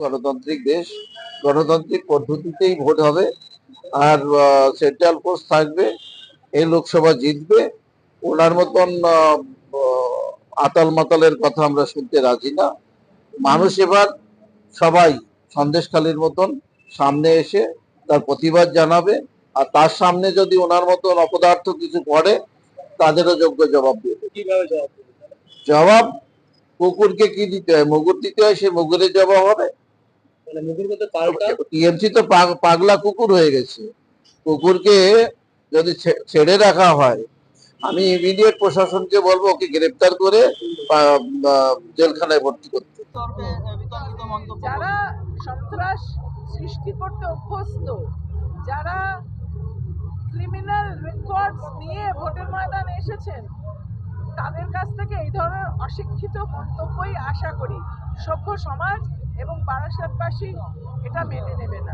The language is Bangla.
গণতান্ত্রিক দেশ গণতান্ত্রিক পদ্ধতিতেই ভোট হবে আর সেন্ট্রাল ফোর্স থাকবে এই লোকসভা জিতবে। ওনার মতন আতাল মাতালের কথা আমরা শুনতে রাজি না। মানুষ এবার সবাই সন্দেশখালীর মতন সামনে এসে তার প্রতিবাদ জানাবে আর তার সামনে যদি ওনার মতন অপদার্থ কিছু করে তাদেরও যোগ্য জবাব দেবে? জবাব কুকুরকে কি দিতে হয়? মুগুর দিতে হয় সে মুগুরের জবাব হবে। টিএমসি তো পাগ- পাগলা কুকুর হয়ে গেছে। কুকুরকে যদি ছে- ছেড়ে রাখা হয় আমি ইমিডিয়েট প্রশাসনকে বলব ওকে গ্রেপ্তার করে জেলখানায় ভর্তি করতে। যারা সন্ত্রাস সৃষ্টি করতে অভ্যস্ত যারা ক্রিমিনাল রেকর্ডস নিয়ে ভোটের ময়দানে এসেছেন তাদের কাছ থেকে এই ধরনের অশিক্ষিত মন্তব্যই আশা করি। সভ্য সমাজ এবং বারাসাতবাসী এটা মেনে নেবে না।